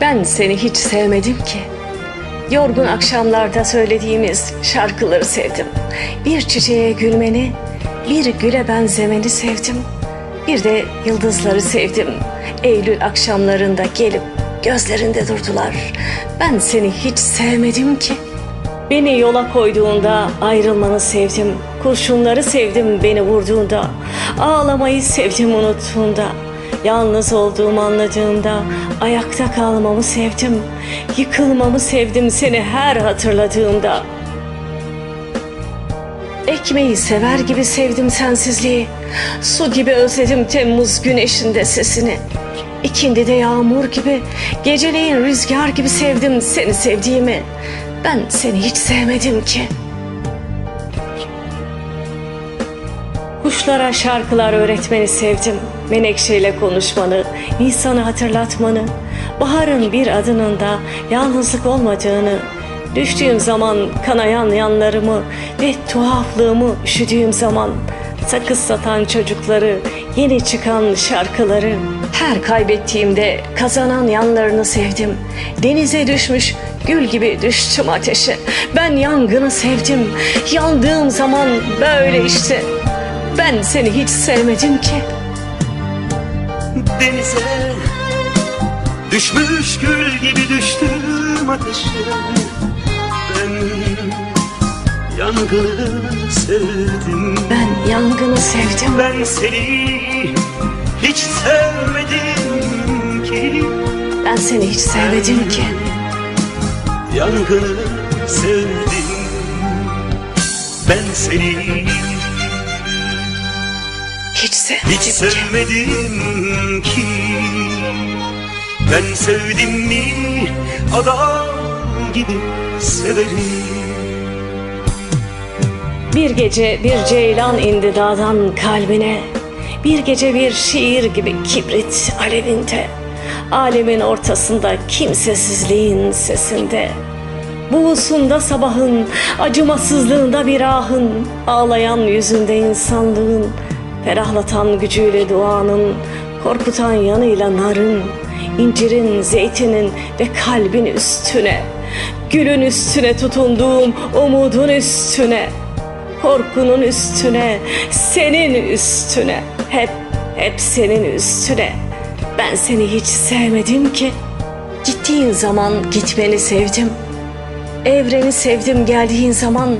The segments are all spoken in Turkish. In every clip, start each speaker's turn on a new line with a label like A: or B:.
A: Ben seni hiç sevmedim ki. Yorgun akşamlarda söylediğimiz şarkıları sevdim. Bir çiçeğe gülmeni, bir güle benzemeni sevdim. Bir de yıldızları sevdim. Eylül akşamlarında gelip gözlerinde durdular. Ben seni hiç sevmedim ki. Beni yola koyduğunda ayrılmanı sevdim. Kurşunları sevdim beni vurduğunda. Ağlamayı sevdim unuttuğunda. Yalnız olduğumu anladığımda ayakta kalmamı sevdim. Yıkılmamı sevdim seni her hatırladığımda. Ekmeği sever gibi sevdim sensizliği. Su gibi özledim Temmuz güneşinde sesini. İkindi de yağmur gibi, geceleyin rüzgar gibi sevdim seni sevdiğimi. Ben seni hiç sevmedim ki. Kuşlara şarkılar öğretmeni sevdim. Menekşeyle konuşmanı, Nisan'ı hatırlatmanı, baharın bir adının da yalnızlık olmadığını, düştüğüm zaman kanayan yanlarımı ve tuhaflığımı üşüdüğüm zaman sakız satan çocukları, yeni çıkan şarkıları, her kaybettiğimde kazanan yanlarını sevdim. Denize düşmüş gül gibi düştüm ateşe. Ben yangını sevdim. Yandığım zaman böyle işte. Ben seni hiç sevmedim ki.
B: Denize. Düşmüş gül gibi düştüm ateşe. Ben yangını sevdim.
A: Ben yangını sevdim.
B: Ben seni hiç sevmedim ki.
A: Ben seni hiç sevmedim ki.
B: Yangını sevdim. Ben seni
A: Hiç sevmedim
B: hiç
A: ki.
B: sevmedim ki Ben sevdim mi adam gibi severim
A: Bir gece bir ceylan indi dağdan kalbine. Bir gece bir şiir gibi kibrit alevinde. Alemin ortasında kimsesizliğin sesinde. Buğusunda sabahın, acımasızlığında bir ahın, ağlayan yüzünde insanlığın, ferahlatan gücüyle duanın, korkutan yanıyla narın, incirin, zeytinin ve kalbin üstüne, gülün üstüne tutunduğum umudun üstüne, korkunun üstüne, senin üstüne, hep hep senin üstüne. Ben seni hiç sevmedim ki. Gittiğin zaman gitmeni sevdim. Evreni sevdim geldiğin zaman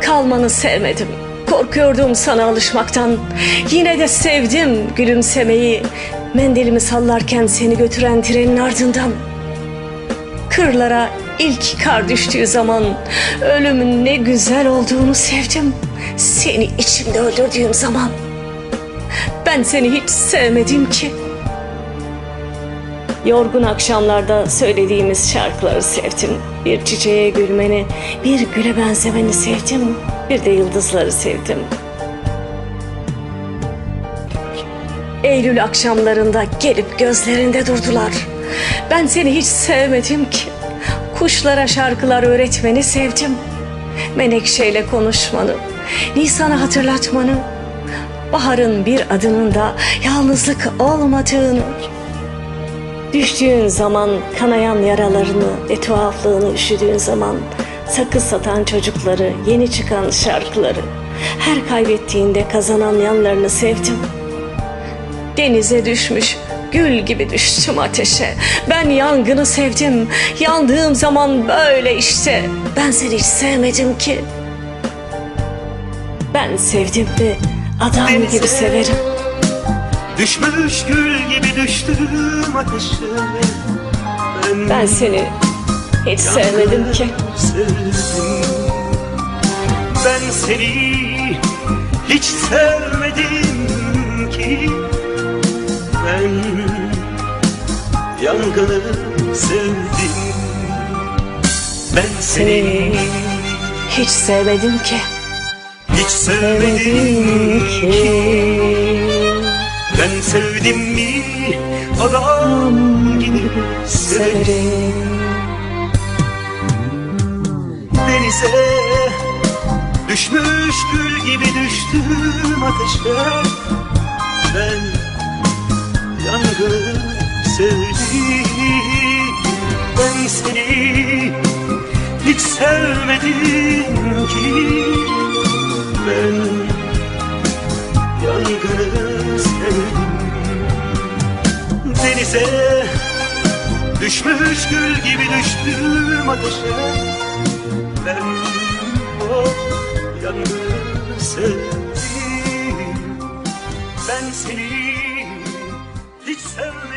A: kalmanı sevmedim. Korkuyordum sana alışmaktan. Yine de sevdim gülümsemeyi. Mendilimi sallarken seni götüren trenin ardından. Kırlara ilk kar düştüğü zaman ölümün ne güzel olduğunu sevdim. Seni içimde öldürdüğüm zaman. Ben seni hiç sevmedim ki. Yorgun akşamlarda söylediğimiz şarkıları sevdim. Bir çiçeğe gülmeni, bir güle benzemeni sevdim. Bir de yıldızları sevdim. Eylül akşamlarında gelip gözlerinde durdular. Ben seni hiç sevmedim ki. Kuşlara şarkılar öğretmeni sevdim. Menekşeyle konuşmanı, Nisan'ı hatırlatmanı, baharın bir adının da yalnızlık olmadığını, Düştüğün zaman kanayan yaralarını ve tuhaflığını üşüdüğün zaman sakız satan çocukları, yeni çıkan şarkıları, her kaybettiğinde kazanan yanlarını sevdim. Denize düşmüş gül gibi düştüm ateşe. Ben yangını sevdim. Yandığım zaman böyle işte. Ben seni hiç sevmedim ki. Ben sevdim de adam gibi severim.
B: Düşmüş gül gibi düştüm ateşe Ben,
A: Ben seni hiç sevmedim ki.
B: sevdim. Ben seni hiç sevmedim ki Ben yangını sevdim Ben seni
A: Seni hiç sevmedim ki.
B: hiç sevmedim ki Ben sevdim mi? Adam gibi Severim. Denize düşmüş gül gibi düştüm ateşe. Ben yangını sevdim. Ben seni hiç sevmedim ki. Ben yaygını sevdim Denize düşmüş gül gibi düştüm ateşe. Ben o yangını sevdim Ben seni hiç sevmedim.